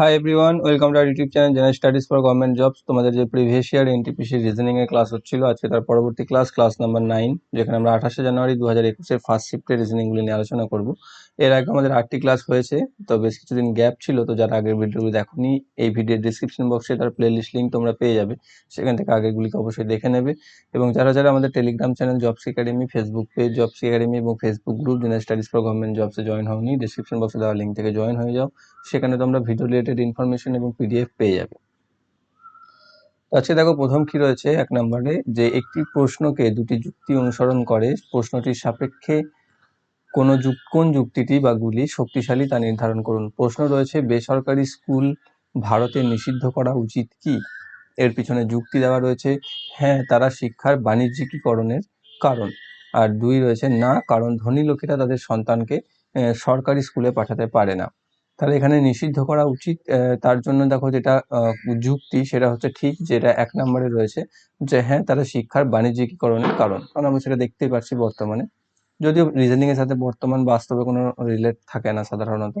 Hi everyone welcome to YouTube channel general studies for government jobs তোমাদের যে previous year NTPC reasoning এর class হচ্ছিল, আজকে তার পরবর্তী ক্লাস ক্লাস নাম্বার নাইন যেখানে আমরা আঠাশে জানুয়ারি দু হাজার একুশের ফার্স্ট শিফটের রিজনিংগুলি নিয়ে আলোচনা করব। এর আগে আমাদের আটটি ক্লাস হয়েছে, তো বেশ কিছুদিন গ্যাপ ছিল, তো যারা আগের ভিডিওগুলি দেখোনি এই ভিডিওর ডিসক্রিপশন বক্সে তার প্লে লিস্ট লিঙ্ক তোমরা পেয়ে যাবে, সেখান থেকে আগেরগুলিকে অবশ্যই দেখে নেবে। এবং যারা যারা আমাদের Telegram channel jobs academy Facebook page jobs academy এবং Facebook group general studies for government জবসে join হওনি ডিসক্রিপশন বক্সে দেওয়া লিঙ্ক থেকে জয়েন হয়ে যাও। সেখানে তোমরা ভিডিও রিলেটেড ইনফরমেশন এবং পিডিএফ পেয়ে যাবে। আচ্ছা দেখো প্রথম কি রয়েছে? এক নম্বরে যে একটি প্রশ্নকে দুটি যুক্তি অনুসরণ করে। প্রশ্নটির সাপেক্ষে কোন কোন যুক্তিটি বা গুলি শক্তিশালী তা নির্ধারণ করুন। প্রশ্ন রয়েছে, বেসরকারি স্কুল ভারতে নিষিদ্ধ করা উচিত কি? এর পিছনে যুক্তি দেওয়া রয়েছে হ্যাঁ তারা শিক্ষার বাণিজ্যিকীকরণের কারণ। আর দুই রয়েছে, না, কারণ ধনী লোকেরা তাদের সন্তানকে সরকারি স্কুলে পাঠাতে পারে না। তাহলে এখানে নিষিদ্ধ করা উচিত তার জন্য দেখো যেটা যুক্তি সেটা হচ্ছে ঠিক, যেটা এক নম্বরে রয়েছে যে হ্যাঁ তারা শিক্ষার বাণিজ্যিকীকরণের কারণ। কারণ আমরা সেটা দেখতেই পাচ্ছি বর্তমানে। যদিও রিজনিং এর সাথে বর্তমান বাস্তবে কোনো রিলেট থাকে না সাধারণত।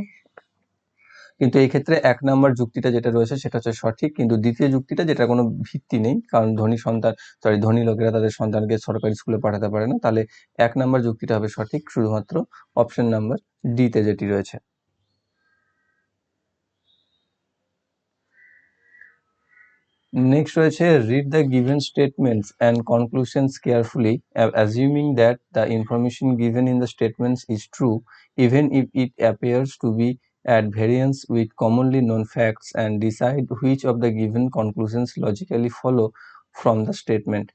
কিন্তু এই ক্ষেত্রে এক নম্বর যুক্তিটা যেটা রয়েছে সেটা হচ্ছে সঠিক। কিন্তু দ্বিতীয় যুক্তিটা যেটা কোনো ভিত্তি নেই, কারণ ধনী সন্তান সরি ধনী লোকেরা তাদের সন্তানকে সরকারি স্কুলে পাঠাতে পারে না, তাহলে এক নম্বর যুক্তিটা হবে সঠিক। শুধুমাত্র অপশন নাম্বার ডিতে যেটি রয়েছে। Next রয়েছে read the given statements and conclusions carefully assuming that the information given in the statements is true even if it appears to be at variance with commonly known facts and decide which of the given conclusions logically follow from the statement.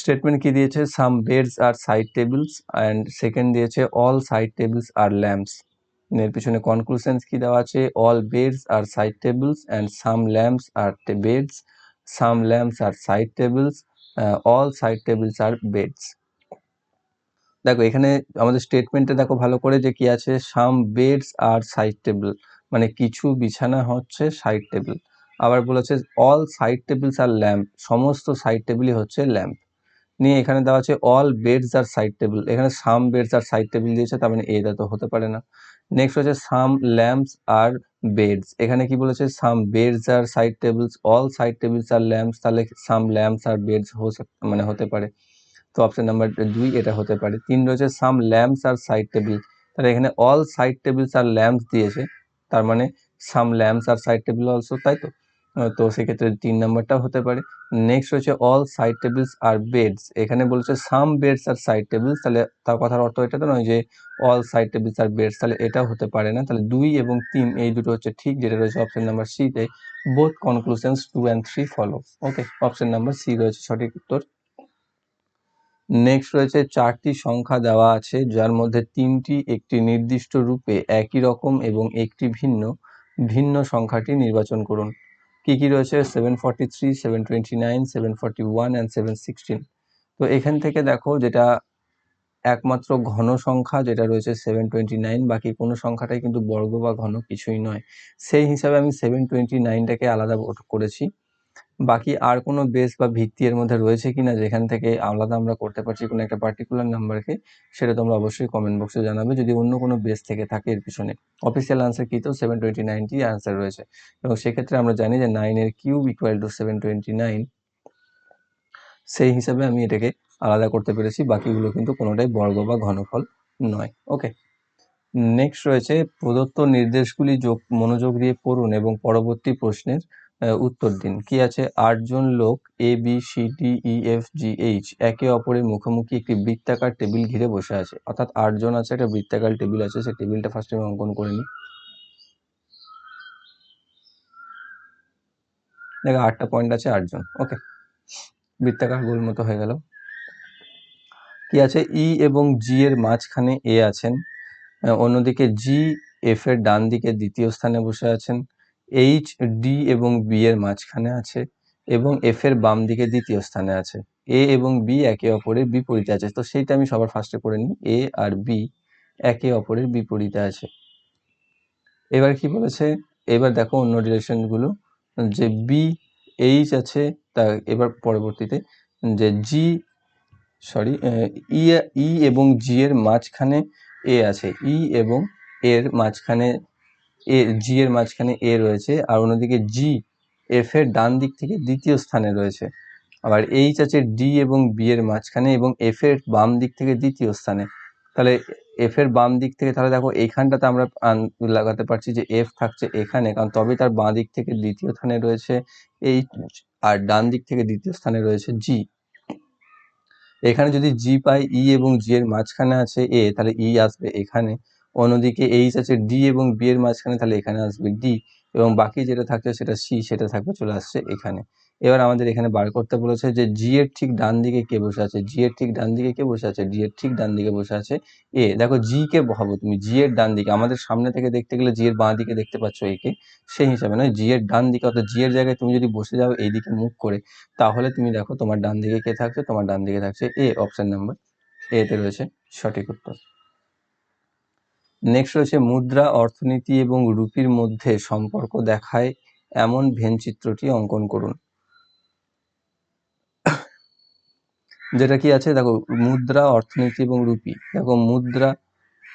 Statement কি দিয়েছে some beds are side tables and second দিয়েছে all side tables are lamps. এর পিছনে conclusions কি দেওয়া আছে? All beds are side tables and some lamps are beds some lamps are side tables all side tables are beds দেখো, এখানে আমাদের স্টেটমেন্টে দেখো ভালো করে যে কি আছে? সাম বেডস আর সাইড টেবিল মানে কিছু বিছানা হচ্ছে সাইড টেবিল আবার বলেছে all side tables are lamp সমস্ত সাইড টেবিলই হচ্ছে ল্যাম্প নিয়ে এখানে দেওয়া আছে all beds are side table এখানে সাম বেডস আর সাইড টেবিল দিয়েছে, তার মানে এটা তো হতে পারে না। নেক্সট হচ্ছে সাম ল্যাম্পস আর বেডস এখানে কি বলেছে? Some beds are side tables all side tables are lamps তাহলে সাম ল্যাম্পস আর বেডস মানে হতে পারে। তো অপশন নাম্বার দুই এটা হতে পারে। তিন রয়েছে some lamps are side table তাহলে এখানে all side tables are lamps দিয়েছে। তার মানে some lamps are side table also তাই তো? তো সেক্ষেত্রে তিন নাম্বারটাও হতে পারে। নেক্সট হচ্ছে অল সাইড টেবিলস আর বেডস এখানে বলছে সাম বেডস আর সাইড টেবিলস তাহলে তার কথার অর্থ এটা তো নয় যে অল সাইড টেবিলস আর বেডস তাহলে এটাও হতে পারে না। তাহলে দুই এবং তিন, এই দুটো হচ্ছে ঠিক, যেটা রয়েছে অপশন নাম্বার সিতে both conclusions two and three follow okay option number C রয়েছে সঠিক উত্তর। নেক্সট রয়েছে চারটি সংখ্যা দেওয়া আছে, যার মধ্যে তিনটি একটি নির্দিষ্ট রূপে একই রকম এবং একটি ভিন্ন। ভিন্ন সংখ্যাটি নির্বাচন করুন। কি কি রয়েছে? Seven forty three seven twenty nine seven forty one and seven sixteen তো এখান থেকে দেখো যেটা একমাত্র ঘন সংখ্যা যেটা রয়েছে সেভেন টোয়েন্টি নাইন বাকি কোনো সংখ্যাটাই কিন্তু বর্গ বা ঘন কিছুই নয়। সেই হিসাবে আমি সেভেন টোয়েন্টি নাইনটাকে আলাদা করেছি। বাকি আর কোনো বেস বা ভিত্তি এর মধ্যে রয়েছে কিনা যেখান থেকে আলাদা আমরা করতে পারছি কোনো একটা পার্টিকুলার নাম্বারকে সেটা তোমরা অবশ্যই কমেন্ট বক্সে জানাবে। যদি অন্য কোনো বেস থেকে থাকে এর পিছনে অফিসিয়াল আনসার কি তো? সেভেন টোয়েন্টি নাইনটি আনসার রয়েছে। এবং সেক্ষেত্রে আমরা জানি যে নাইনের cube equal to seven twenty nine সেই হিসাবে আমি এটাকে আলাদা করতে পেরেছি। বাকিগুলো কিন্তু কোনোটাই বর্গ বা ঘনফল নয়। ওকে নেক্সট রয়েছে প্রদত্ত নির্দেশগুলি যোগ, মনোযোগ দিয়ে পড়ুন এবং পরবর্তী প্রশ্নের উত্তর দিন। কি আছে? আটজন লোক A B C D E F G H একে অপরের মুখোমুখি একটি বৃত্তাকার টেবিল ঘিরে বসে আছে। অর্থাৎ আটজন আছে, একটা বৃত্তাকার টেবিল আছে সেই টেবিলটা ফার্স্ট আমি অঙ্কন করে নিই। দেখো, আটটা পয়েন্ট আছে, আটজন। ওকে বৃত্তাকার গোল মতো হয়ে গেল। কি আছে? ই e এবং জি এর মাঝখানে এ আছেন। অন্যদিকে জি এফ এর ডান দিকে দ্বিতীয় স্থানে বসে আছেন। এইচ ডি এবং বি এর মাঝখানে আছে এবং এফ এর বাম দিকে দ্বিতীয় স্থানে আছে। এ এবং বি একে অপরের বিপরীতে আছে। তো সেইটা আমি সবার ফার্স্টে করে নিই। এ আর বি একে অপরের বিপরীতে আছে। এবার কি বলেছে? এবার দেখো অন্য ডিরেকশনগুলো যে বি এইচ আছে, তা এবার পরবর্তীতে যে জি সরি ই ই এবং জি এর মাঝখানে এ আছে। ই এবং এর মাঝখানে এ জি এর মাঝখানে এ রয়েছে আর অন্যদিকে জি এফ এর ডান দিক থেকে দ্বিতীয় স্থানে রয়েছে। আবার এইচ আছে ডি এবং বি এর মাঝখানে এবং এফ এর বাম দিক থেকে দ্বিতীয় স্থানে। তাহলে এফ এর বাম দিক থেকে তাহলে দেখো এইখানটাতে আমরা লাগাতে পারছি যে এফ থাকছে এখানে, কারণ তবে তার বাঁ দিক থেকে দ্বিতীয় স্থানে রয়েছে এইচ আর ডান দিক থেকে দ্বিতীয় স্থানে রয়েছে জি এখানে যদি জি পাই ই এবং জি এর মাঝখানে আছে এ তাহলে ই আসবে এখানে। অন্যদিকে এইচ আছে ডি এবং বি এর মাঝখানে তাহলে এখানে আসবে ডি এবং বাকি যেটা থাকছে সেটা সি সেটা থাকবে, চলে আসছে এখানে। এবার আমাদের এখানে বার করতে বলেছে যে জি এর ঠিক ডান দিকে কে বসে আছে? জি এর ঠিক ডান দিকে কে বসে আছে? ডি এর ঠিক ডান দিকে বসে আছে এ দেখো জি কে বহাবো তুমি জি এর ডান দিকে। আমাদের সামনে থেকে দেখতে গেলে জি এর বাঁ দিকে দেখতে পাচ্ছ একে সেই হিসাবে নয় জি এর ডান দিকে, অর্থাৎ জি এর জায়গায় তুমি যদি বসে যাও এই দিকে মুখ করে, তাহলে তুমি দেখো তোমার ডান দিকে কে থাকছে, তোমার ডান দিকে থাকছে এ অপশন নাম্বার এতে রয়েছে সঠিক উত্তর। নেক্সট রয়েছে মুদ্রা, অর্থনীতি এবং রুপির মধ্যে সম্পর্ক দেখায় এমন ভেনচিত্রটি অঙ্কন করুন। যেটা কি আছে? দেখো, মুদ্রা, অর্থনীতি এবং রুপি। দেখো, মুদ্রা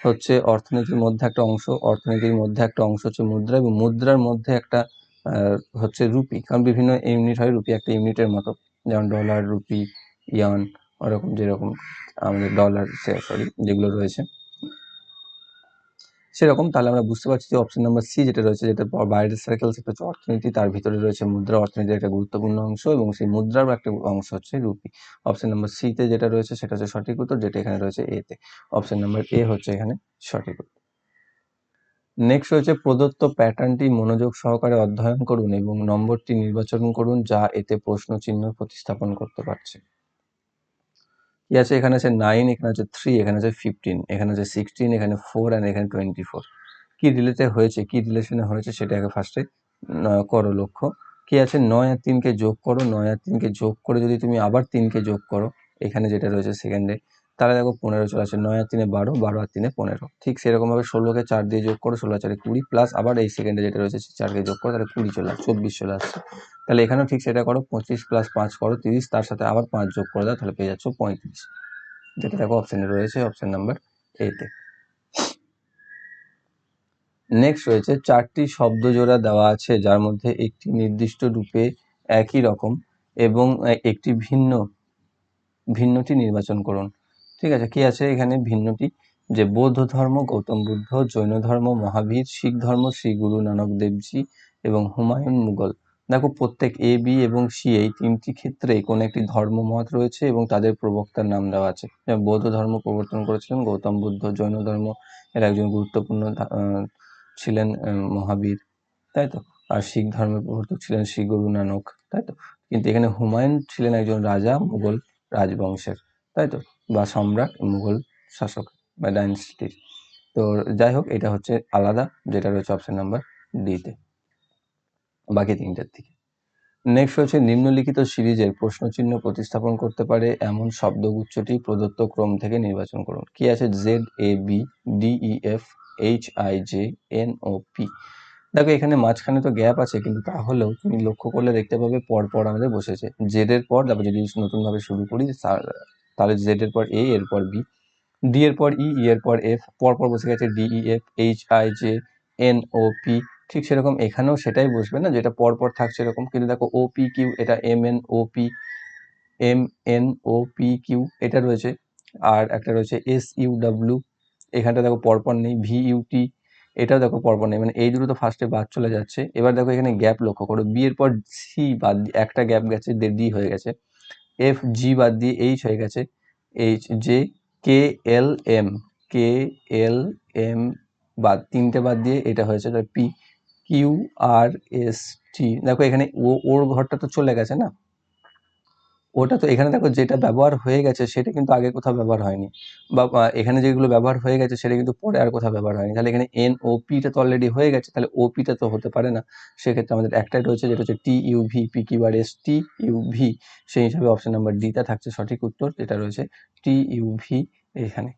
হচ্ছে অর্থনীতির মধ্যে একটা অংশ, অর্থনীতির মধ্যে একটা অংশ হচ্ছে মুদ্রা এবং মুদ্রার মধ্যে একটা হচ্ছে রুপি। কারণ বিভিন্ন ইউনিট হয় রুপি, একটা ইউনিটের মতো। যেমন ডলার, রুপি, ইয়ান, ওরকম যেরকম আমাদের ডলার সরি যেগুলো রয়েছে। সেরকম, তাহলে আমরা বুঝতে পারছি যে অপশন নাম্বার সি যেটা রয়েছে, যেটা বাইরের সার্কেল সেটা হচ্ছে অর্থনীতি, তার ভিতরে রয়েছে মুদ্রা। অর্থনীতির একটা গুরুত্বপূর্ণ অংশ এবং সেই মুদ্রার একটা অংশ হচ্ছে রুপি। অপশন নাম্বার সিতে যেটা রয়েছে, সেটা হচ্ছে সঠিক উত্তর, যেটা এখানে রয়েছে এতে অপশন নাম্বার এ হচ্ছে এখানে সঠিক উত্তর। নেক্সট রয়েছে প্রদত্ত প্যাটার্নটি মনোযোগ সহকারে অধ্যয়ন করুন এবং নম্বরটি নির্বাচন করুন, যা এতে প্রশ্ন চিহ্ন প্রতিস্থাপন করতে পারছে। কি আছে? এখানে আছে নাইন এখানে আছে থ্রি এখানে আছে ফিফটিন এখানে আছে সিক্সটিন এখানে ফোর অ্যান্ড এখানে টোয়েন্টি ফোর কী রিলেটে হয়েছে, কী রিলেশনে হয়েছে সেটা আগে ফার্স্টে করো লক্ষ্য। কি আছে? নয় আর তিনকে যোগ করো, নয় আর তিনকে যোগ করে যদি তুমি আবার তিনকে যোগ করো, এখানে যেটা রয়েছে সেকেন্ডে তাহলে দেখো পনেরো চলে আসে নয় আর তিনে বারো বারো আর তিনে পনেরো। ঠিক সেরকমভাবে ষোলোকে চার দিয়ে যোগ করো, ষোলো, চারে কুড়ি প্লাস আবার এই সেকেন্ডে যেটা রয়েছে চারকে যোগ করো, তাহলে কুড়ি চলে আসে চব্বিশ চলে আসছে। তাহলে এখানেও ঠিক সেটা করো, পঁচিশ প্লাস পাঁচ করো, তিরিশ, তার সাথে আবার পাঁচ যোগ করে দাও, তাহলে পেয়ে যাচ্ছ পঁয়ত্রিশ। যেটা দেখো অপশানে রয়েছে অপশান নাম্বার এতে নেক্সট রয়েছে, চারটি শব্দ জোড়া দেওয়া আছে, যার মধ্যে একটি নির্দিষ্ট রূপে একই রকম এবং একটি ভিন্ন, ভিন্নটি নির্বাচন করুন। ঠিক আছে, কি আছে এখানে? ভিন্নটি। যে বৌদ্ধ ধর্ম, গৌতম বুদ্ধ, জৈন ধর্ম, মহাবীর, শিখ ধর্ম, শ্রী গুরু নানক দেবজি এবং হুমায়ুন মুঘল। দেখো, প্রত্যেক এ বি এবং সি এই তিনটি ক্ষেত্রে কোনো একটি ধর্মমত রয়েছে এবং তাদের প্রবক্তার নাম দেওয়া আছে। যেমন বৌদ্ধ ধর্ম প্রবর্তন করেছিলেন গৌতম বুদ্ধ, জৈন ধর্ম এর একজন গুরুত্বপূর্ণ ছিলেন মহাবীর, তাই তো? আর শিখ ধর্মের প্রবর্তক ছিলেন শ্রী গুরু নানক, তাই তো? কিন্তু এখানে হুমায়ুন ছিলেন একজন রাজা, মুঘল রাজবংশের, তাই তো? বা সম্রাট, মুঘল শাসক বা ডাইনেস্টির তো যাই হোক, এটা হচ্ছে আলাদা, যেটা রয়েছে অপশন নাম্বার ডিতে বাকি তিনটার থেকে নেক্সট হচ্ছে নিম্নলিখিত সিরিজের প্রশ্নচিহ্ন প্রতিস্থাপন করতে পারে এমন শব্দগুচ্ছটি প্রদত্ত ক্রম থেকে নির্বাচন করুন। কি আছে? Z A B D E F H I J N O P দেখো, এখানে মাঝখানে তো গ্যাপ আছে, কিন্তু তাহলেও তুমি লক্ষ্য করলে দেখতে পাবে পর পর আমাদের বসেছে। জেড এর পর, তারপর যদি নতুনভাবে শুরু করি তাহলে জেড এর পর এ এর পর বি ডি এর পর ই ই এর পর এফ পর পর বসে গেছে D E F H I J N O P ঠিক সেরকম এখানেও সেটাই বসবে না, যেটা পরপর থাকছে এরকম, কিন্তু দেখো ও পি কিউ এটা M N O P M N O P Q এটা রয়েছে, আর একটা রয়েছে এস ইউ ডাব্লিউ এখানটা দেখো পরপর নেই ভি ইউ টি এটাও দেখো পরপর নেই মানে এই দুটো তো ফার্স্টে বাদ চলে যাচ্ছে, এবার দেখো এখানে গ্যাপ লক্ষ্য করো বি এর পর সি বাদ, একটা গ্যাপ গেছে ডি হয়ে গেছে এফ জি বাদ দিয়ে এইচ হয়ে গেছে। H J K L M K L M বাদ, তিনটে বাদ দিয়ে এটা হয়েছে। P Q R S T দেখো এখানে ও, ওর ঘরটা তো চলে গেছে না? ওটা তো এখানে দেখো যেটা ব্যবহার হয়ে গেছে সেটা কিন্তু আগে কোথাও ব্যবহার হয়নি। বা এখানে যেগুলো ব্যবহার হয়ে গেছে সেটা কিন্তু পরে আর কোথাও ব্যবহার হয়নি। তাহলে এখানে এন ও পিটা তো অলরেডি হয়ে গেছে, তাহলে ও পিটা তো হতে পারে না। সেক্ষেত্রে আমাদের একটাই রয়েছে যেটা হচ্ছে T U V P Q R S T U V সেই হিসাবে অপশন নাম্বার ডিটা থাকছে সঠিক উত্তর, যেটা রয়েছে টি ইউ ভি এখানে।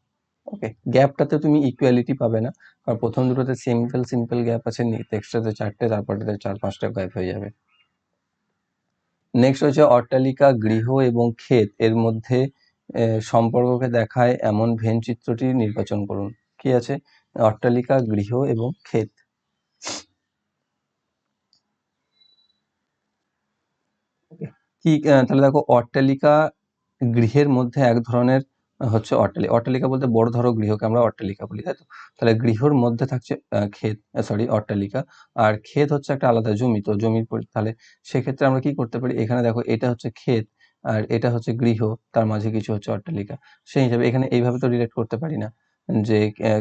ওকে গ্যাপটাতে তুমি ইকুয়ালিটি পাবে না। কারণ প্রথম দুটোতে সিম্পল সিম্পল গ্যাপ আছে নেক্সটটাতে চারটে, তারপরটাতে চার, পাঁচটা গ্যাপ হয়ে যাবে। নেক্সট হচ্ছে অট্টালিকা, গৃহ এবং ক্ষেত। এর মধ্যে সম্পর্ককে দেখায় এমন ভেন চিত্রটি নির্বাচন করুন। কি আছে? অট্টালিকা, গৃহ এবং ক্ষেত। কি তাহলে দেখো, অট্টালিকা, গৃহের মধ্যে এক ধরনের হচ্ছে অট্টালিকা। অট্টালিকা বলতে বড় ধরো গৃহকে আমরা অট্টালিকা বলি, তাই তো? তাহলে গৃহর মধ্যে থাকছে ক্ষেত সরি অট্টালিকা। আর ক্ষেত হচ্ছে একটা আলাদা জমি, তো জমির তাহলে সেক্ষেত্রে আমরা কি করতে পারি? এখানে দেখো, এটা হচ্ছে ক্ষেত, আর এটা হচ্ছে গৃহ, তার মাঝে কিছু হচ্ছে অট্টালিকা। সেই হিসাবে এখানে এইভাবে তো রিলেট করতে পারি না, যে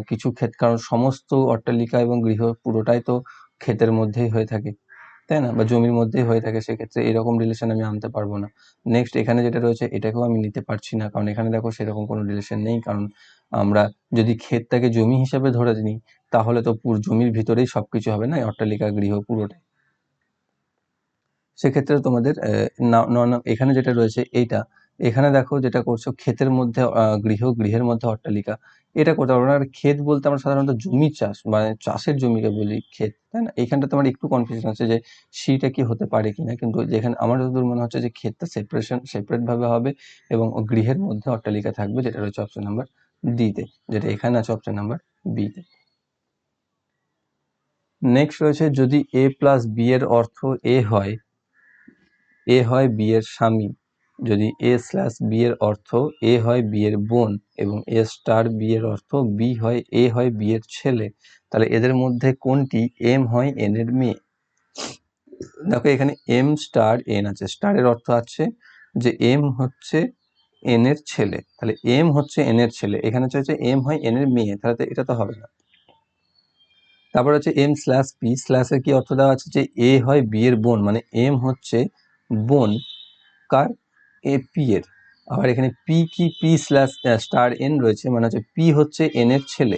কিছু ক্ষেত, কারণ সমস্ত অট্টালিকা এবং গৃহ পুরোটাই তো ক্ষেতের মধ্যেই হয়ে থাকে। তাই না? বা জমির মধ্যেই হয়ে থাকে, সেক্ষেত্রে এরকম রিলেশন আমি আনতে পারব না। নেক্সট এখানে যেটা রয়েছে, এটাকেও আমি নিতে পারছি না। কারণ এখানে দেখো সেরকম কোনো রিলেশন নেই। কারণ আমরা যদি ক্ষেতটাকে জমি হিসাবে ধরে নিই, তাহলে তো পুরো, জমির ভিতরেই সব কিছু হবে না? অট্টালিকা, গৃহ পুরোটাই। সেক্ষেত্রে তোমাদের এখানে যেটা রয়েছে, এইটা এখানে দেখো যেটা করছ, ক্ষেতের মধ্যে গৃহ, গৃহের মধ্যে অট্টালিকা, এটা করতে পারব না। আর ক্ষেত বলতে আমরা সাধারণত জমি চাষ মানে চাষের জমিকে বলি ক্ষেত, তাই না? এখানটা তোমার একটু কনফিউশন আছে যে সিটা কি হতে পারে কিনা, কিন্তু যেখানে আমার যতদূর মনে হচ্ছে যে ক্ষেতটা সেপারেশন সেপারেট ভাবে হবে এবং গৃহের মধ্যে অট্টালিকা থাকবে, যেটা রয়েছে অপশন নাম্বার ডিতে যেটা এখানে আছে অপশন নাম্বার বিতে নেক্সট রয়েছে যদি এ প্লাস বি এর অর্থ এ হয় এ হয় বি এর স্বামী যদি এ স্ল্যাশ বি এর অর্থ এ হয় বি এর বোন এবং এ স্টার বি এর অর্থ বি হয় এ হয় বি এর ছেলে, তাহলে এদের মধ্যে কোনটি এম হয় এন এর মেয়ে? দেখো এখানে এম স্টার এন আছে। স্টারের অর্থ আছে যে এম হচ্ছে এন এর ছেলে। তাহলে এম হচ্ছে এন এর ছেলে। এখানে চাইছে এম হয় এন এর মেয়ে। তাহলে তো এটা তো হবে না। তারপর হচ্ছে এম স্ল্যাশ পি স্ল্যাশের কি অর্থ দেওয়া আছে যে এ হয় বি এর বোন মানে এম হচ্ছে বোন। কার? এ পি এর। আবার এখানে পি কি? পি স্ল্যাশ স্টার এন রয়েছে মানে হচ্ছে পি হচ্ছে এন এর ছেলে।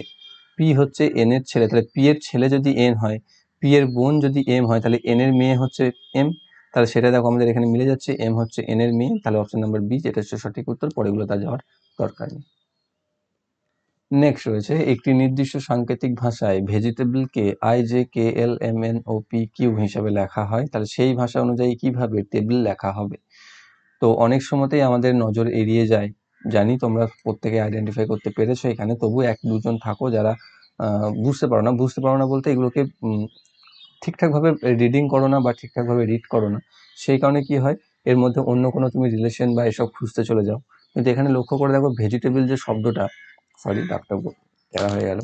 পি হচ্ছে এন এর ছেলে, তাহলে পি এর ছেলে যদি এন হয় পি এর বোন যদি এম হয়, তাহলে এন এর মেয়ে হচ্ছে এম তাহলে সেটা দেখো আমাদের এখানে মিলে যাচ্ছে এম হচ্ছে এন এর মেয়ে, তাহলে অপশন নাম্বার বি যেটা হচ্ছে সঠিক উত্তর, পরেগুলো তা যাওয়ার দরকার নেই। নেক্সট রয়েছে, একটি নির্দিষ্ট সাংকেতিক ভাষায় ভেজিটেবলকে I J K L M N O P Q হিসাবে লেখা হয়, তাহলে সেই ভাষা অনুযায়ী কীভাবে টেবিল লেখা হবে? তো অনেক সময়তেই আমাদের নজর এড়িয়ে যায়। জানি তোমরা প্রত্যেকে আইডেন্টিফাই করতে পেরেছ এখানে, তবু এক দুজন থাকো যারা বুঝতে পারো না। বুঝতে পারো না বলতে এগুলোকে ঠিকঠাকভাবে রিডিং করো না বা ঠিকঠাকভাবে রিড করো না। সেই কারণে কি হয়, এর মধ্যে অন্য কোনো তুমি রিলেশন বা এসব খুঁজতে চলে যাও। কিন্তু এখানে লক্ষ্য করে দেখো ভেজিটেবল যে শব্দটা সরি ডাকটা তেরা হয়ে গেল।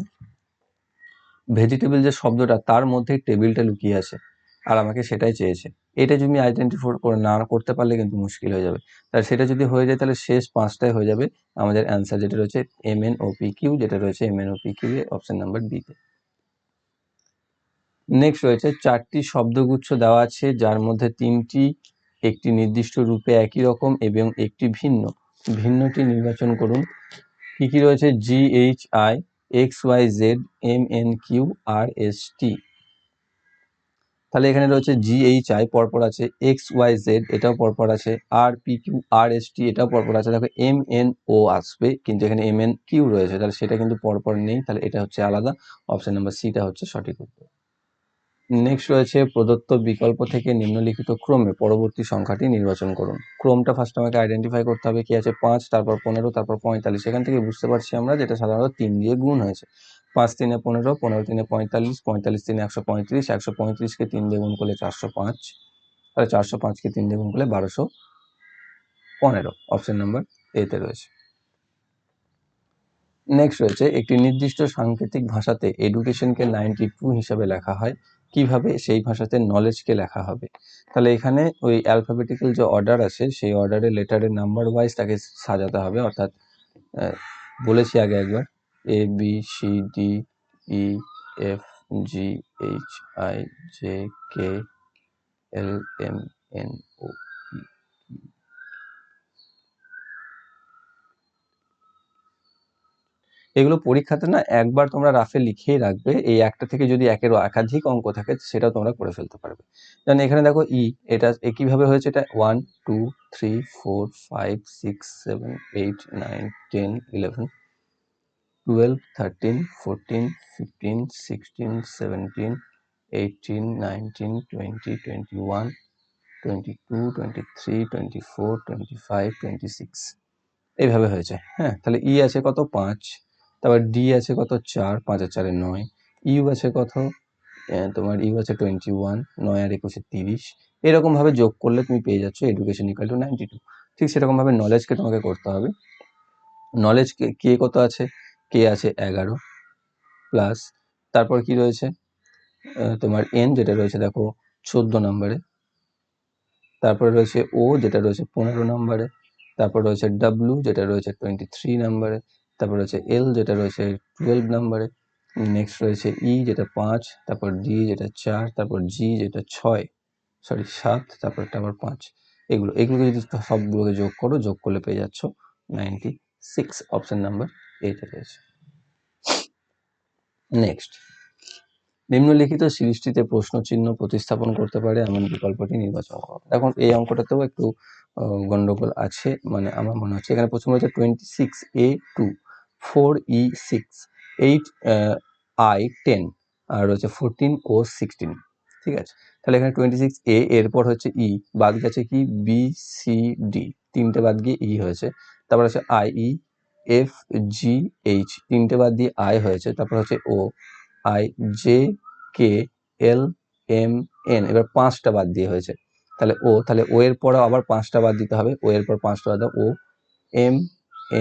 ভেজিটেবল যে শব্দটা, তার মধ্যে টেবিলটা লুকিয়ে আছে। আর আমাকে সেটাই চেয়েছে। এটা যদি আইডেন্টিফাই করে না করতে পারলে কিন্তু মুশকিল হয়ে যাবে। তাহলে সেটা যদি হয়ে যায়, তাহলে শেষ পাঁচটায় হয়ে যাবে আমাদের অ্যান্সার যেটা রয়েছে M N O P Q যেটা রয়েছে M N O P Q option number বিতে নেক্সট রয়েছে, চারটি শব্দগুচ্ছ দেওয়া আছে, যার মধ্যে তিনটি একটি নির্দিষ্ট রূপে একই রকম এবং একটি ভিন্ন। ভিন্নটি নির্বাচন করুন। কি কি রয়েছে? G H I X Y Z M N Q R S T তাহলে এখানে রয়েছে জি এইচ আই পরপর আছে এক্স ওয়াই জেড এটাও পরপর আছে আর P Q R S T এটাও পরপর আছে। দেখো এম এন ও আসবে, কিন্তু এখানে এম এন কিউ রয়েছে, তাহলে সেটা কিন্তু পরপর নেই, তাহলে এটা হচ্ছে আলাদা। অপশন নাম্বার সিটা হচ্ছে সঠিক উত্তর। নেক্সট রয়েছে প্রদত্ত বিকল্প থেকে নিম্নলিখিত ক্রমে পরবর্তী সংখ্যাটি নির্বাচন করুন। ক্রমটা ফার্স্ট আমাকে আইডেন্টিফাই করতে হবে, কি আছে? পাঁচ, তারপর পনেরো, তারপর পঁয়তাল্লিশ। সেখান থেকে বুঝতে পারছি আমরা যেটা সাধারণত তিন দিয়ে গুণ হয়েছে। পাঁচ তিনে পনেরো পনেরো তিনে পঁয়তাল্লিশ পঁয়তাল্লিশ তিনে একশো পঁয়ত্রিশ, একশো পঁয়ত্রিশকে তিন দিয়ে গুণ করলে চারশো পাঁচ। তাহলে চারশো পাঁচকে তিন দিয়ে গুণ করলে বারোশো পনেরো। অপশন নাম্বার এতে রয়েছে। নেক্সট রয়েছে, একটি নির্দিষ্ট সাংকেতিক ভাষাতে এডুকেশনকে নাইনটি টু হিসাবে লেখা হয়। কীভাবে? সেই ভাষাতে নলেজকে লেখা হবে। তাহলে এখানে ওই অ্যালফাবেটিক্যাল যে অর্ডার আছে, সেই অর্ডারে লেটারের নাম্বার ওয়াইজ তাকে সাজাতে হবে। অর্থাৎ বলেছি আগে একবার। A B C D E F G H I J K L M N O এগুলো পরীক্ষাতে না একবার তোমরা রাফে লিখেই রাখবে। এই একটা থেকে যদি একেরও একাধিক অঙ্ক থাকে, সেটাও তোমরা করে ফেলতে পারবে। যেমন এখানে দেখো ই এটা এ কীভাবে হয়েছে? এটা one two three four five six seven eight nine ten eleven twelve thirteen fourteen fifteen sixteen seventeen eighteen nineteen twenty twenty one twenty two twenty three twenty four twenty five twenty six এইভাবে হয়েছে হ্যাঁ? তাহলে ই আছে কত? পাঁচ। তারপর D আছে কত? চার, পাঁচ আর চারে নয়। ইউ আছে কত? তোমার ইউ আছে টোয়েন্টি ওয়ান নয় আর একুশে তিরিশ। এরকমভাবে যোগ করলে তুমি পেয়ে যাচ্ছ education equal to ninety two ঠিক সেরকমভাবে নলেজকে তোমাকে করতে হবে। নলেজ কে কত আছে? কে আছে? এগারো প্লাস তারপর কি রয়েছে? তোমার এন যেটা রয়েছে, দেখো, চোদ্দ নম্বরে। তারপরে রয়েছে ও যেটা রয়েছে পনেরো নম্বরে। তারপর রয়েছে ডাব্লু যেটা রয়েছে টোয়েন্টি থ্রি নম্বরে। তারপর রয়েছে এল যেটা রয়েছে টুয়েলভ নম্বরে। নেক্সট রয়েছে ই যেটা পাঁচ, তারপর ডি যেটা চার, তারপর জি যেটা ছয় সরি সাত তারপরটা আবার পাঁচ। এগুলো, এগুলোকে যদি সবগুলোকে যোগ করো, যোগ করলে পেয়ে যাচ্ছ নাইনটি সিক্স অপশান নাম্বার এইটা রয়েছে। নেক্সট নিম্নলিখিত সিরিজটিতে প্রশ্ন চিহ্ন প্রতিস্থাপন করতে পারে এমন বিকল্পটি নির্বাচন করো। এখন এই অঙ্কটাতেও একটু আহ, গন্ডগোল আছে মানে আমার মনে হচ্ছে। এখানে প্রথম রয়েছে twenty six A two four E six eight I ten আর রয়েছে ফোরটিন ও সিক্সটিন ঠিক আছে? তাহলে এখানে টোয়েন্টি সিক্স এ এরপর হচ্ছে ই বাদ গেছে কি? বি সি ডি তিনটে বাদ গিয়ে ই হয়েছে। তারপর আছে I E F G H তিনটে বাদ দিয়ে আই হয়েছে, তারপর হচ্ছে O I J K L M N এবার পাঁচটা বাদ দিয়ে হয়েছে। তাহলে ও তাহলে ও এর পরে আবার পাঁচটা বাদ দিতে হবে। ও এর পর পাঁচটা বাদ O M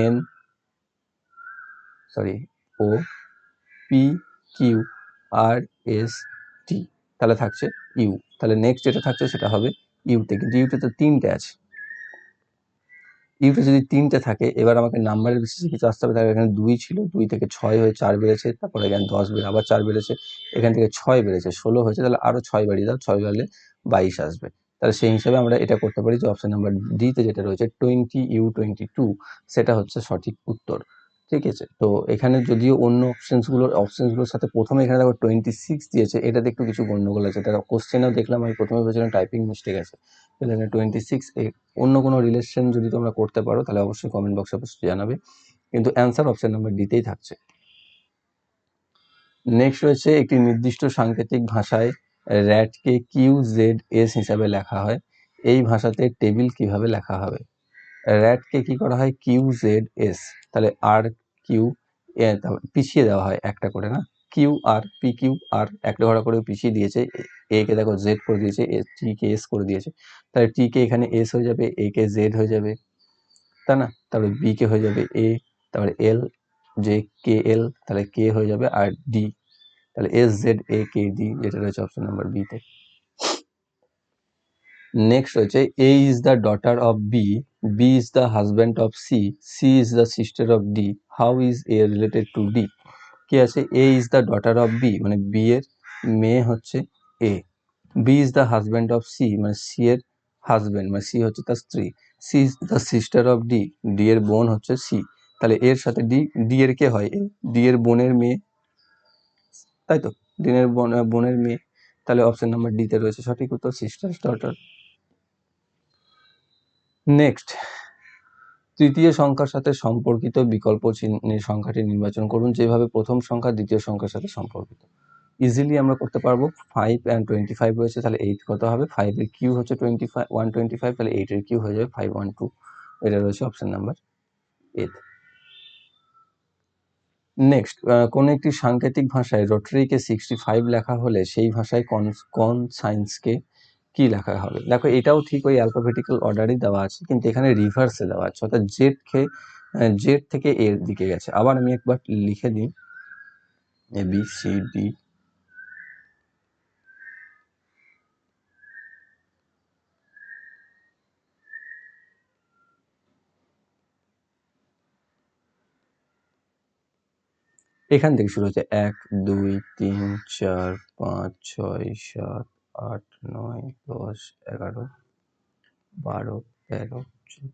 N sorry O P Q R S T তাহলে থাকছে ইউ তাহলে নেক্সট যেটা থাকছে সেটা হবে ইউতে কিন্তু ইউতে তো তিনটে আছে। ইউতে যদি তিনটে থাকে এবার আমাকে নাম্বারের বিশেষে কিছু আসতে হবে তাহলে এখানে দুই ছিল দুই থেকে ছয় হয়ে চার বেড়েছে তারপরে এখানে দশ বেড়ে আবার চার বেড়েছে এখান থেকে ছয় বেড়েছে ষোলো হয়েছে তাহলে আরও ছয় বাড়িয়ে দাও ছয় বাড়লে বাইশ আসবে। তাহলে সেই হিসাবে আমরা এটা করতে পারি যে অপশন নাম্বার ডিতে যেটা রয়েছে টোয়েন্টি ইউ টোয়েন্টি টু সেটা হচ্ছে সঠিক উত্তর। ঠিক আছে? তো এখানে যদিও অন্য অপশনসগুলোর অপশানসগুলোর সাথে প্রথমে এখানে দেখো টোয়েন্টি সিক্স দিয়েছে এটাতে একটু কিছু গণ্ডগোল আছে। এটা কোশ্চেনেও দেখলাম আমি প্রথমে ভেবেছিলাম টাইপিং মিস্টেক আছে। এখানে টোয়েন্টি সিক্স এ অন্য কোনো রিলেশন যদি তোমরা করতে পারো, তাহলে অবশ্যই কমেন্ট বক্সে অবশ্যই জানাবে। কিন্তু অ্যান্সার অপশন নাম্বার ডিতেই থাকছে। নেক্সট রয়েছে একটি নির্দিষ্ট সাংকেতিক ভাষায় র্যাটকে কিউ জেড এস হিসাবে লেখা হয়। এই ভাষাতে টেবিল কীভাবে লেখা হবে? র্যাটকে কি করা হয়? Q Z S. তাহলে আর, কিউ পিছিয়ে দেওয়া হয় একটা করে, না? Q R, P, Q, R, একটা ঘোড়া করে পিছিয়ে দিয়েছে। এ কে দেখো জেড করে দিয়েছে টি কে এস করে দিয়েছে। তাহলে টি কে এখানে এস হয়ে যাবে এ কে জেড হয়ে যাবে, তাই না? তারপরে বি কে হয়ে যাবে এ তারপরে এল যে কে এল তাহলে কে হয়ে যাবে আর ডি তাহলে S Z A K D যেটা রয়েছে অপশন নাম্বার বিতে নেক্সট রয়েছে A is the daughter of B B is the husband of C C is the sister of D how is A related to D কি আছে? A is the daughter of B মানে B এর মেয়ে হচ্ছে A B is the husband of C মানে C এর husband মানে C হচ্ছে তার স্ত্রী। C is the sister of D D এর বোন হচ্ছে সি তাহলে এর সাথে ডি ডি এর কে হয়? ডি এর বোনের মেয়ে। তাই তো? ডিনের বোন, বোনের মেয়ে। তাহলে অপশন নাম্বার ডিতে রয়েছে সঠিক উত্তর সিস্টার ডটার নেক্সট তৃতীয় সংখ্যার সাথে সম্পর্কিত বিকল্প চিহ্নের সংখ্যাটি নির্বাচন করুন, যেভাবে প্রথম সংখ্যা দ্বিতীয় সংখ্যার সাথে সম্পর্কিত। ইজিলি আমরা করতে পারব ফাইভ অ্যান্ড টোয়েন্টি ফাইভ রয়েছে, তাহলে এইট কত হবে? ফাইভের কিউ হচ্ছে twenty five one twenty five তাহলে এইটের কিউ হয়ে যাবে ফাইভ ওয়ান টু এটা রয়েছে অপশান নাম্বার এইট নেক্সট কোন একটি সাংকেতিক ভাষায় রোটারিকে সিক্সটি ফাইভ লেখা হলে সেই ভাষায় কন কন সায়েন্সকে কি লেখা হবে? দেখো, এটাও ঠিক ওই অ্যালফাবেটিক্যাল অর্ডারই দেওয়া আছে, কিন্তু এখানে রিভার্সে দেওয়া আছে, অর্থাৎ জেড কে জেড থেকে এর দিকে গেছে। আবার আমি একবার লিখে দিই। এ বি সি ডি এখান থেকে শুরু হচ্ছে এক, দুই, তিন, চার, পাঁচ, ছয়, সাত, আট, নয়, দশ, এগারো, বারো, তেরো, চোদ্দ।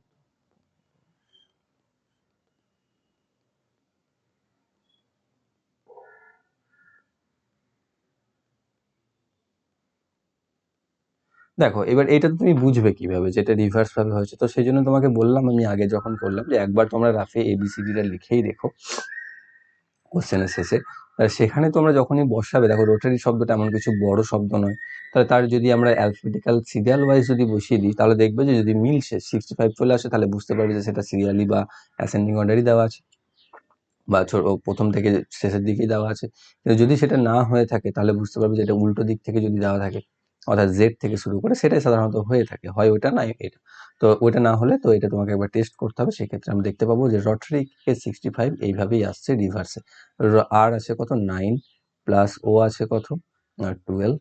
দেখো, এবার এটা তুমি বুঝবে কীভাবে যেটা রিভার্স ভাবে হয়েছে। তো সেই জন্য তোমাকে বললাম, আমি আগে যখন করলাম যে একবার তোমরা রাফে এবিসিডিটা লিখেই দেখো। কোশ্চেনের শেষে। সেখানে তোমরা যখনই বসাবে, দেখো রোটারি শব্দটা এমন কিছু বড় শব্দ নয়। তাহলে তার যদি আমরা অ্যালফাবেটিক্যাল সিরিয়াল ওয়াইজ যদি বসিয়ে দিই, তাহলে দেখবে যে যদি মিলছে সিক্সটি ফাইভ চলে আসে, তাহলে বুঝতে পারবে যে সেটা সিরিয়ালি বা অ্যাসেন্ডিং অর্ডারই দেওয়া আছে। বা প্রথম থেকে শেষের দিকেই দেওয়া আছে। কিন্তু যদি সেটা না হয়ে থাকে, তাহলে বুঝতে পারবে যে এটা উল্টো দিক থেকে যদি দেওয়া থাকে অর্থাৎ জেড থেকে শুরু করে সেটাই সাধারণত হয়ে থাকে। হয় ওটা না, এটা। তো ওটা না হলে তো এটা তোমাকে একবার টেস্ট করতে হবে, সেক্ষেত্রে আমরা দেখতে পাবো যে রটরিকে সিক্সটি ফাইভ এইভাবেই আসছে রিভার্সে আর আছে কত? নাইন প্লাস ও আছে কত? টুয়েলভ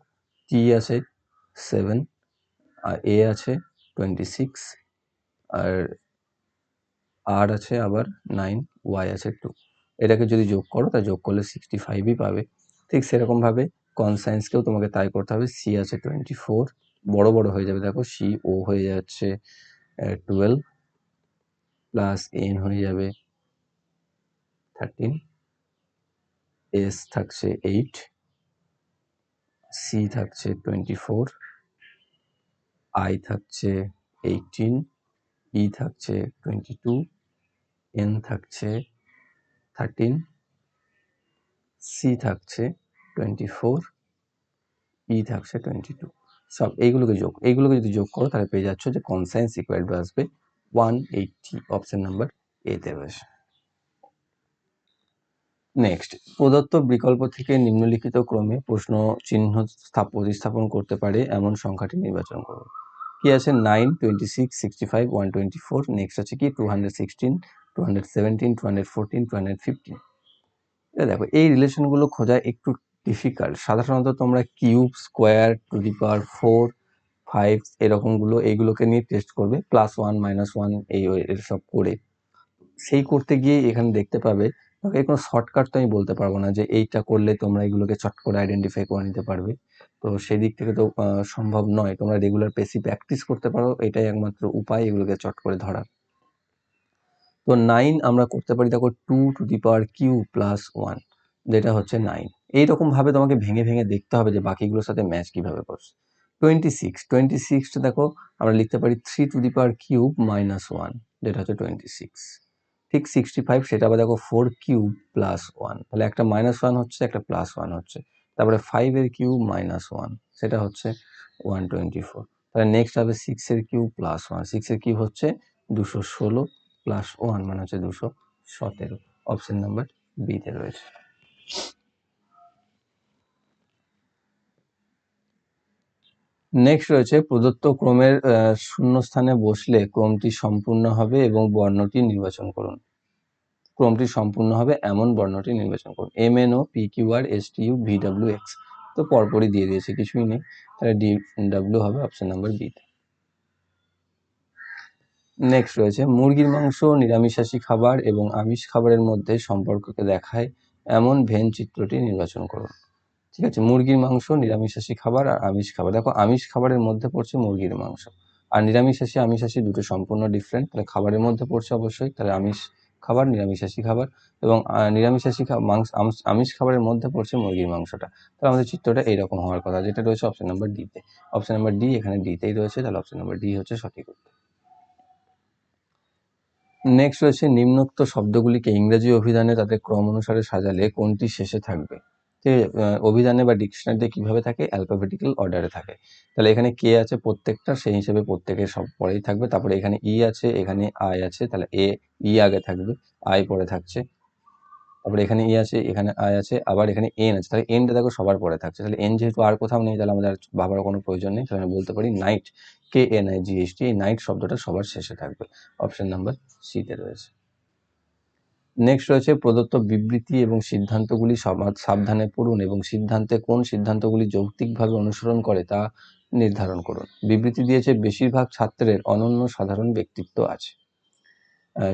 টি আছে সেভেন আর এ আছে টোয়েন্টি সিক্স আর আর আছে আবার নাইন ওয়াই আছে টু এটাকে যদি যোগ করো, তা যোগ করলে সিক্সটি ফাইভই পাবে। ঠিক সেরকমভাবে কনসায়েন্সকেও তোমাকে তাই করতে হবে। সি আছে টোয়েন্টি ফোর বড় বড় হয়ে যাবে। দেখো সি ও হয়ে যাচ্ছে টুয়েলভ প্লাস এন হয়ে যাবে থার্টিন এস থাকছে এইট সি থাকছে টোয়েন্টি ফোর আই থাকছে এইটিন ই থাকছে টোয়েন্টি টু এন থাকছে থার্টিন সি থাকছে টোয়েন্টি ফোর ই থাকছে টোয়েন্টি টু। সব এইগুলোকে যোগ, এইগুলোকে যদি যোগ করো, তাহলে পেয়ে যাচ্ছ যে কনসাইন্স ইকুয়াল টু আসবে ওয়ান এইটটি অপশন নাম্বার এতে রয়েছে। নেক্সট প্রদত্ত বিকল্প থেকে নিম্নলিখিত ক্রমে প্রশ্ন চিহ্ন স্থাপ, প্রতিস্থাপন করতে পারে এমন সংখ্যাটি নির্বাচন করুন কি আছে? Nine twenty six sixty five one twenty four next আছে কি? Two hundred sixteen two hundred seventeen two hundred fourteen two hundred fifteen দেখো, এই রিলেশনগুলো খোঁজা একটু ডিফিকাল্ট সাধারণত তোমরা cube square to the power four five এরকমগুলো, এইগুলোকে নিয়ে টেস্ট করবে প্লাস ওয়ান মাইনাস ওয়ান এই সব করে। সেই করতে গিয়ে এখানে দেখতে পাবে তবে কোনো শর্টকাট তো আমি বলতে পারব না যে এইটা করলে তোমরা এগুলোকে চট করে আইডেন্টিফাই করে নিতে পারবে। তো সেদিক থেকে তো সম্ভব নয়। তোমরা রেগুলার পেসি প্র্যাকটিস করতে পারো, এটাই একমাত্র উপায় এগুলোকে চট করে ধরার তো নাইন আমরা করতে পারি, দেখো two to the power Q plus one যেটা হচ্ছে নাইন এইরকম ভাবে তোমাকে ভেঙে ভেঙে দেখতে হবে যে বাকিগুলোর সাথে ম্যাচ কীভাবে করছে। টোয়েন্টি সিক্স টোয়েন্টি সিক্সটা দেখো, আমরা লিখতে পারি three to the power cube minus one যেটা হচ্ছে টোয়েন্টি সিক্স ঠিক সিক্সটি ফাইভ সেটা আবার দেখো ফোর কিউব প্লাস ওয়ান তাহলে একটা মাইনাস ওয়ান হচ্ছে, একটা প্লাস ওয়ান হচ্ছে। তারপরে ফাইভের কিউব মাইনাস ওয়ান সেটা হচ্ছে ওয়ান টোয়েন্টি ফোর তাহলে নেক্সট হবে সিক্সের কিউব প্লাস ওয়ান সিক্সের কিউব হচ্ছে দুশো ষোলো প্লাস ওয়ান মানে হচ্ছে দুশো সতেরো। অপশন নাম্বার বিতে রয়েছে। নেক্সট রয়েছে, প্রদত্ত ক্রমের শূন্যস্থানে বসলে ক্রমটি সম্পূর্ণ হবে এবং বর্ণটি নির্বাচন করুন। ক্রমটি সম্পূর্ণ হবে, এমন বর্ণটি নির্বাচন করুন। M N O P Q R S T U V W X তো পরপরই দিয়ে দিয়েছে, কিছুই নেই। তাহলে ডি ডাব্লিউ হবে অপশন নাম্বার বি নেক্সট রয়েছে, মুরগির মাংস, নিরামিষাশী খাবার এবং আমিষ খাবারের মধ্যে সম্পর্ককে দেখায়। এমন ভেন চিত্রটি নির্বাচন করুন। ঠিক আছে? মুরগির মাংস, নিরামিষাশী খাবার আর আমিষ খাবার। দেখো, আমিষ খাবারের মধ্যে পড়ছে মুরগির মাংস। আর নিরামিষাশী, আমিষাশী দুটো সম্পূর্ণ ডিফারেন্ট তাহলে খাবারের মধ্যে পড়ছে অবশ্যই। তাহলে আমিষ খাবার, নিরামিষাশী খাবার এবং নিরামিষাশী মাংস আমিষ- খাবারের মধ্যে পড়ছে মুরগির মাংসটা। তাহলে আমাদের চিত্রটা এইরকম হওয়ার কথা, যেটা রয়েছে অপশন নাম্বার ডিতে অপশন নাম্বার ডি এখানে ডিতেই রয়েছে, তাহলে অপশন নাম্বার ডি হচ্ছে সঠিক উত্তর। নেক্সট রয়েছে নিম্নোক্ত শব্দগুলিকে ইংরেজি অভিধানে তাদের ক্রম অনুসারে সাজালে কোনটি শেষে থাকবে? অভিধানে বা ডিকশনারিতে কীভাবে থাকে? অ্যালফাবেটিক্যাল অর্ডারে থাকে। তাহলে এখানে কে আছে প্রত্যেকটা, সেই হিসেবে প্রত্যেকের সব পরেই থাকবে। তারপরে এখানে ই আছে, এখানে আই আছে, তাহলে এ, ই আগে থাকবে, আই পরে থাকছে। তারপরে এখানে ই আছে, এখানে আই আছে, আবার এখানে এন আছে। তাহলে এনটা দেখো সবার পরে থাকছে। তাহলে এন যেহেতু আর কোথাও নেই, তাহলে আমাদের ভাবার কোনো প্রয়োজন নেই। তাহলে বলতে পারি knight K N I G S T এই নাইট শব্দটা সবার শেষে থাকবে। অপশন নাম্বার সিতে রয়েছে। নেক্সট রয়েছে প্রদত্ত বিবৃতি এবং সিদ্ধান্তগুলি সবা- সাবধানে পড়ুন এবং সিদ্ধান্তে কোন সিদ্ধান্তগুলি যৌক্তিকভাবে অনুসরণ করে তা নির্ধারণ করুন। বিবৃতি দিয়েছে বেশিরভাগ ছাত্রের অনন্য সাধারণ ব্যক্তিত্ব আছে।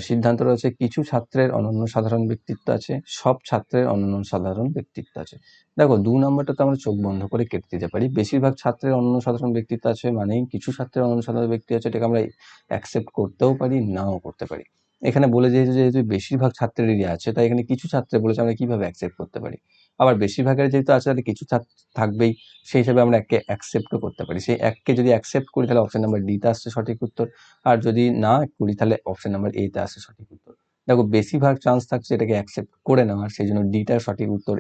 সিদ্ধান্ত রয়েছে কিছু ছাত্রের অনন্য সাধারণ ব্যক্তিত্ব আছে, সব ছাত্রের অনন্য সাধারণ ব্যক্তিত্ব আছে। দেখো, দু নম্বরটা তো আমরা চোখ বন্ধ করে কেটে দিতে পারি। বেশিরভাগ ছাত্রের অনন্য সাধারণ ব্যক্তিত্ব আছে মানেই কিছু ছাত্রের অনন্য সাধারণ ব্যক্তি আছে, এটাকে আমরা অ্যাকসেপ্ট করতেও পারি, নাও করতে পারি। এখানে বলে দিয়েছে যেহেতু বেশিরভাগ ছাত্রেরই আছে, তাই এখানে কিছু ছাত্রে বলেছে আমরা কীভাবে অ্যাকসেপ্ট করতে পারি। আবার বেশিরভাগের যেহেতু আছে, তাহলে কিছু ছাত্র থাকবেই, সেই হিসাবে আমরা একে অ্যাকসেপ্টও করতে পারি। সেই এককে যদি অ্যাকসেপ্ট করি, তাহলে অপশন নাম্বার ডিতে আসছে সঠিক উত্তর, আর যদি না করি, তাহলে অপশন নাম্বার এতে আসছে সঠিক উত্তর। দেখো, বেশিরভাগ চান্স থাকছে এটাকে অ্যাকসেপ্ট করে নেওয়ার, সেই জন্য ডিটা সঠিক উত্তর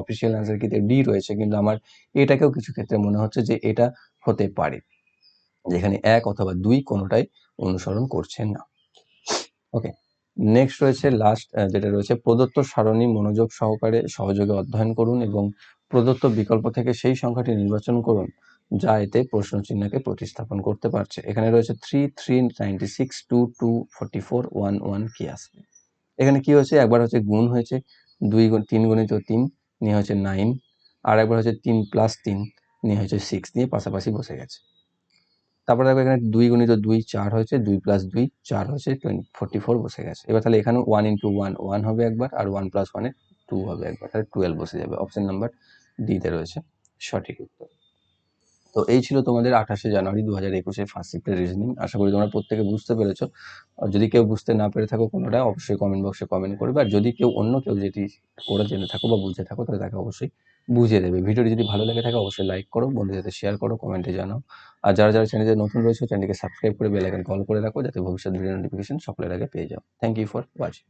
অফিসিয়াল অ্যান্সার কিন্তু ডি রয়েছে, কিন্তু আমার এটাকেও কিছু ক্ষেত্রে মনে হচ্ছে যে এটা হতে পারে। যেখানে এক অথবা দুই কোনোটাই অনুসরণ করছে না। ওকে নেক্সট রয়েছে লাস্ট যেটা রয়েছে প্রদত্ত সারণী মনোযোগ সহকারে সহযোগে অধ্যয়ন করুন এবং প্রদত্ত বিকল্প থেকে সেই সংখ্যাটি নির্বাচন করুন, যা এতে প্রশ্ন চিহ্নকে প্রতিস্থাপন করতে পারছে। এখানে রয়েছে three three ninety six two two forty four one one কি আসবে এখানে কি হয়েছে? একবার হচ্ছে গুণ হয়েছে, দুই গুণ, তিন গুণিত তিন, নিয়ে হচ্ছে নাইন আর একবার হচ্ছে তিন প্লাস তিন, নিয়ে হচ্ছে সিক্স নিয়ে পাশাপাশি বসে গেছে। তারপরে দেখো এখানে দুই গুণিত দুই চার হয়েছে, দুই প্লাস দুই চার হয়েছে টোয়েন্টি ফোরটি ফোর বসে গেছে। এবার তাহলে এখানে ওয়ান ইন্টু ওয়ান ওয়ান হবে একবার আর ওয়ান প্লাস ওয়ানে টু হবে একবার। তাহলে টুয়েলভ বসে যাবে। অপশন নাম্বার ডিতে রয়েছে সঠিক উত্তর। তো এই ছিল তোমাদের আঠাশে জানুয়ারি দু হাজার একুশে ফার্স্ট শিফটের রিজনিং আশা করি তোমরা প্রত্যেকে বুঝতে পেরেছ। আর যদি কেউ বুঝতে না পেরে থাকো কোনোটা, অবশ্যই কমেন্ট বক্সে কমেন্ট করবে। আর যদি কেউ অন্য কেউ যেটি করে জেনে থাকো বা বুঝে থাকো, তাহলে তাকে অবশ্যই বুঝিয়ে দেবে। ভিডিওটি যদি ভালো লেগে থাকে, অবশ্যই লাইক করো, বন্ধুদের সাথে শেয়ার করো কমেন্টে জানাও। আর যারা যারা চ্যানেলে নতুন রয়েছে চ্যানেলটিকে সাবস্ক্রাইব করে বেল আইকন কল করে রাখো, যাতে ভবিষ্যৎ ভিডিও নোটিফিকেশন সকলের আগে পেয়ে যাও। Thank you for watching